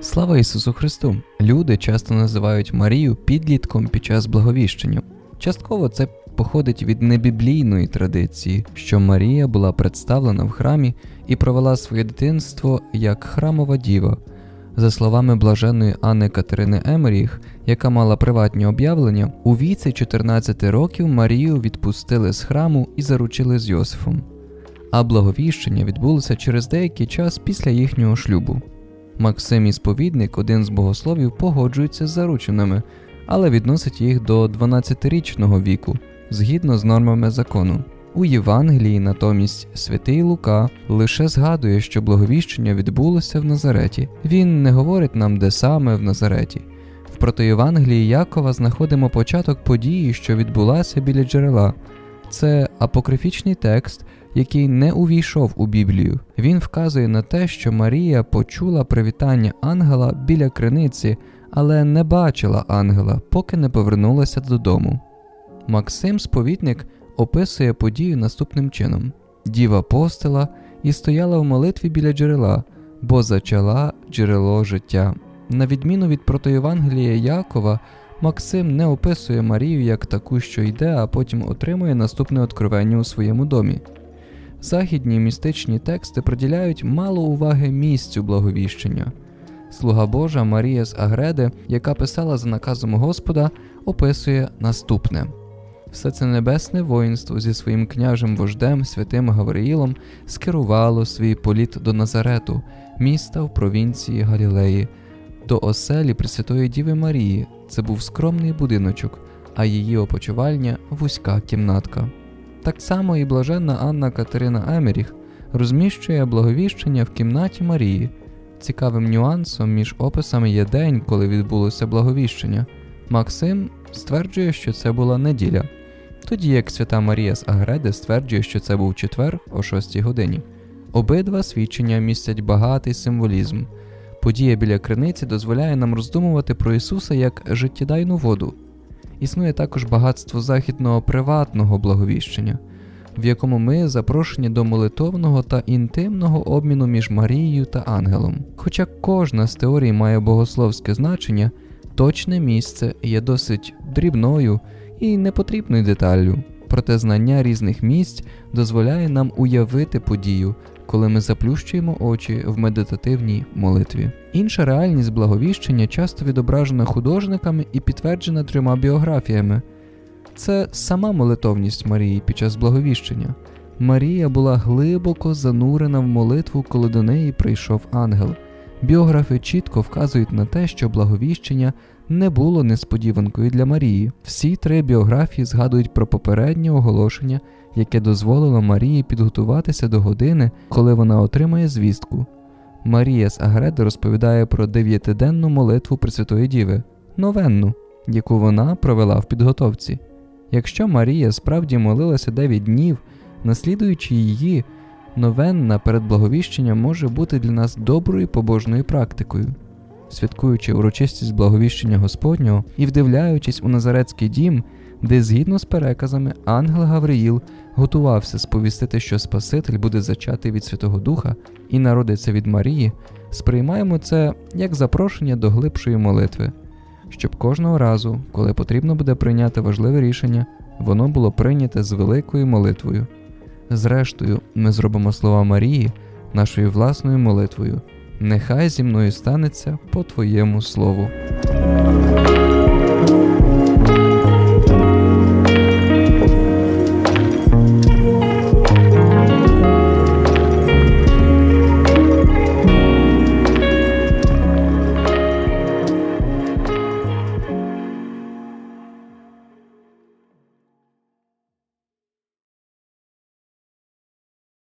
Слава Ісусу Христу! Люди часто називають Марію підлітком під час благовіщення. Частково це походить від небіблійної традиції, що Марія була представлена в храмі і провела своє дитинство як храмова діва. За словами блаженної Анни Катерини Емеріх, яка мала приватні об'явлення, у віці 14 років Марію відпустили з храму і заручили з Йосифом. А благовіщення відбулося через деякий час після їхнього шлюбу. Максим Ісповідник, один з богословів, погоджується з зарученими, але відносить їх до 12-річного віку, згідно з нормами закону. У Євангелії натомість святий Лука лише згадує, що благовіщення відбулося в Назареті. Він не говорить нам, де саме в Назареті. В протоєвангелії Якова знаходимо початок події, що відбулася біля джерела. Це апокрифічний текст, який не увійшов у Біблію. Він вказує на те, що Марія почула привітання ангела біля криниці, але не бачила ангела, поки не повернулася додому. Максим Сповідник описує подію наступним чином: Діва постила і стояла в молитві біля джерела, бо зачала джерело життя. На відміну від протоєвангелія Якова, Максим не описує Марію як таку, що йде, а потім отримує наступне откровення у своєму домі. Західні містичні тексти приділяють мало уваги місцю благовіщення. Слуга Божа Марія з Агреди, яка писала за наказом Господа, описує наступне: все це небесне воїнство зі своїм княжим вождем, святим Гавриїлом, скерувало свій політ до Назарету, міста в провінції Галілеї, до оселі Пресвятої Діви Марії. Це був скромний будиночок, а її опочивальня вузька кімнатка. Так само і блаженна Анна Катерина Емеріх розміщує благовіщення в кімнаті Марії. Цікавим нюансом між описами є день, коли відбулося благовіщення. Максим стверджує, що це була неділя, тоді як свята Марія з Агреди стверджує, що це був четвер о 6 годині. Обидва свідчення містять багатий символізм. Подія біля криниці дозволяє нам роздумувати про Ісуса як життєдайну воду. Існує також багатство західного приватного благовіщення, в якому ми запрошені до молитовного та інтимного обміну між Марією та ангелом. Хоча кожна з теорій має богословське значення, точне місце є досить дрібною і непотрібною деталлю, проте знання різних місць дозволяє нам уявити подію, коли ми заплющуємо очі в медитативній молитві. Інша реальність благовіщення часто відображена художниками і підтверджена трьома біографіями. Це сама молитовність Марії під час благовіщення. Марія була глибоко занурена в молитву, коли до неї прийшов ангел. Біографи чітко вказують на те, що благовіщення не було несподіванкою для Марії. Всі три біографії згадують про попереднє оголошення, яке дозволило Марії підготуватися до години, коли вона отримає звістку. Марія з Агреди розповідає про дев'ятиденну молитву Пресвятої Діви, новенну, яку вона провела в підготовці. Якщо Марія справді молилася 9 днів, наслідуючи її, новенна перед благовіщенням може бути для нас доброю побожною практикою. Святкуючи урочистість благовіщення Господнього і вдивляючись у Назарецький дім, де згідно з переказами ангел Гавриїл готувався сповістити, що Спаситель буде зачатий від Святого Духа і народиться від Марії, сприймаємо це як запрошення до глибшої молитви, щоб кожного разу, коли потрібно буде прийняти важливе рішення, воно було прийняте з великою молитвою. Зрештою, ми зробимо слова Марії нашою власною молитвою. Нехай зі мною станеться по Твоєму слову.